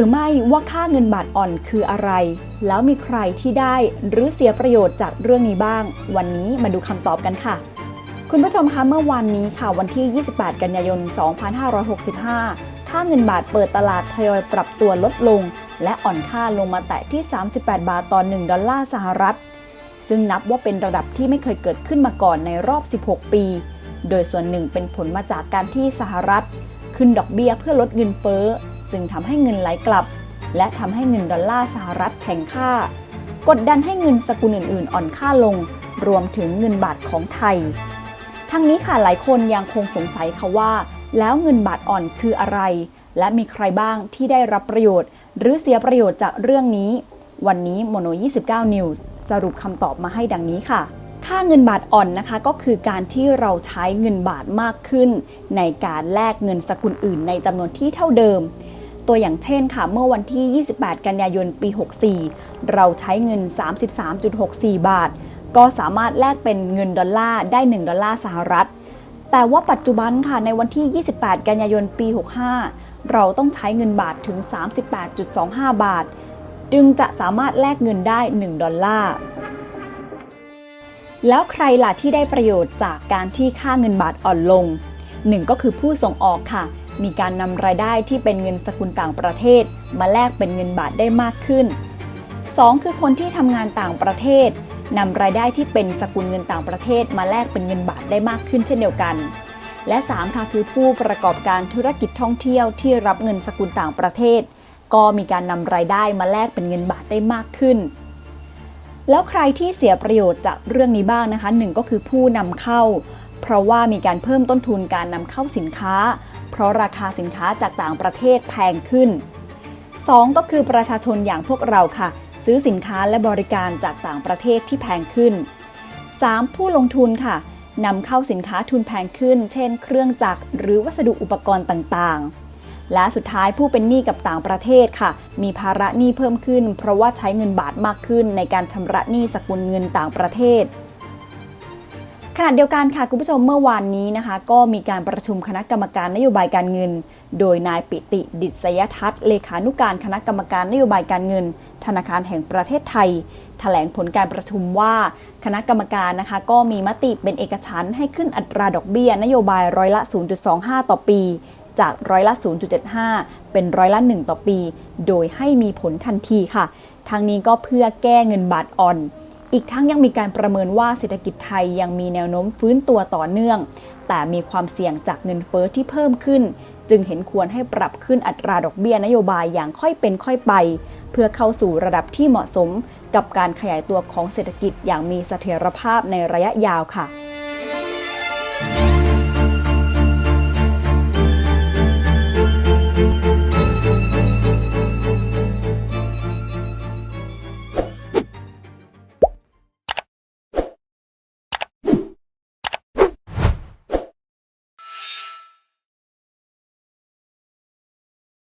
รือไม่ว่าค่าเงินบาทอ่อนคืออะไร แล้วมีใครที่ได้หรือเสียประโยชน์จากเรื่องนี้บ้าง วันนี้มาดูคำตอบกันค่ะ คุณผู้ชมคะเมื่อวานนี้ค่ะวันที่ 28 กันยายน 2565 ค่าเงินบาทเปิดตลาดทยอยปรับตัวลดลง และอ่อนค่าลงมาแตะที่ 38 บาทต่อ 1 ดอลลาร์สหรัฐ ซึ่งนับว่าเป็นระดับที่ไม่เคยเกิดขึ้นมาก่อนในรอบ 16 ปี โดยส่วนหนึ่งเป็นผลมาจากการที่สหรัฐ ขึ้นดอกเบี้ยเพื่อลดเงินเฟ้อ จึงทำให้เงินไหลกลับ และทำให้เงินดอลลาร์สหรัฐแข็งค่า กดดันให้เงินสกุลอื่นๆ อ่อนค่าลง รวมถึงเงินบาทของไทย ทั้งนี้ค่ะหลายคนยังคงสงสัยค่ะว่า แล้วเงินบาทอ่อนคืออะไร และมีใครบ้างที่ได้รับประโยชน์ หรือเสียประโยชน์จากเรื่องนี้ วันนี้โมโน 29 News สรุปคำตอบมาให้ดังนี้ค่ะค่าเงินบาทอ่อนนะคะก็คือการที่เราใช้เงินบาทมากขึ้น ในการแลกเงินสกุลอื่นในจำนวนที่เท่าเดิม ตัวอย่างเช่นค่ะ เมื่อวันที่ 28 กันยายน ปี 64 เราใช้เงิน 33.64 บาท ก็สามารถแลกเป็นเงินดอลลาร์ได้ 1 ดอลลาร์สหรัฐ แต่ว่าปัจจุบันค่ะ ในวันที่ 28 กันยายน ปี 65 เราต้องใช้เงินบาทถึง 38.25 บาท จึงจะสามารถแลกเงินได้ 1 ดอลลาร์ แล้วใครล่ะที่ได้ประโยชน์จากการที่ค่าเงินบาทอ่อนลง 1 ก็คือผู้ส่งออกค่ะ มีการนำรายได้ที่เป็นเงินสกุลต่างประเทศ มาแลกเป็นเงินบาทได้มากขึ้น 2 คือคนที่ทำงานต่างประเทศนำรายได้ที่เป็นสกุลเงินต่างประเทศ มาแลกเป็นเงินบาทได้มากขึ้นเช่นเดียวกัน และ 3 ค่ะคือผู้ประกอบการธุรกิจท่องเที่ยวที่รับเงินสกุลต่างประเทศ ก็มีการนำรายได้มาแลกเป็นเงินบาทได้มากขึ้น แล้วใครที่เสียประโยชน์จากเรื่องนี้บ้างนะคะหนึ่งก็คือผู้นำเข้า เพราะว่ามีการเพิ่มต้นทุนการนำเข้าสินค้า เพราะราคาสินค้าจากต่างประเทศแพงขึ้น 2 ก็คือประชาชนอย่างพวกเราค่ะ ซื้อสินค้าและบริการจากต่างประเทศที่แพงขึ้น 3. ผู้ลงทุนค่ะนำเข้าสินค้าทุนแพงขึ้น เช่น เครื่องจักรหรือวัสดุอุปกรณ์ต่างๆ และสุดท้ายผู้เป็นหนี้กับต่างประเทศค่ะ มีภาระหนี้เพิ่มขึ้น เพราะว่าใช้เงินบาทมากขึ้นในการชำระหนี้สกุลเงินต่างประเทศ ขณะเดียวกันค่ะคุณผู้ชมเมื่อวานนี้นะคะ ก็มีการประชุมคณะกรรมการนโยบายการเงิน โดยนายปิติดิษยทัศน์เลขานุการคณะกรรมการนโยบายการเงิน ธนาคารแห่งประเทศไทยแถลงผลการประชุมว่าคณะกรรมการนะคะ ก็มีมติเป็นเอกฉันท์ให้ขึ้นอัตราดอกเบี้ยนโยบายร้อยละ 0.25 ต่อปี จากร้อยละ 0.75 เป็นร้อยละ1ต่อปี โดยให้มีผลทันทีค่ะทางนี้ก็เพื่อแก้เงินบาทอ่อน อีกทั้งยังมีการประเมินว่าเศรษฐกิจไทยยังมีแนวโน้มฟื้นตัวต่อเนื่อง แต่มีความเสี่ยงจากเงินเฟอ้อที่เพิ่มขึ้น จึงเห็นควรให้ปรับขึ้นอัตราดอกเบี้ยนโยบายอย่างค่อยเป็นค่อยไป เพื่อเข้าสู่ระดับที่เหมาะสม กับการขยายตัวของเศรษฐกิจอย่างมีเสถียรภาพในระยะยาวค่ะ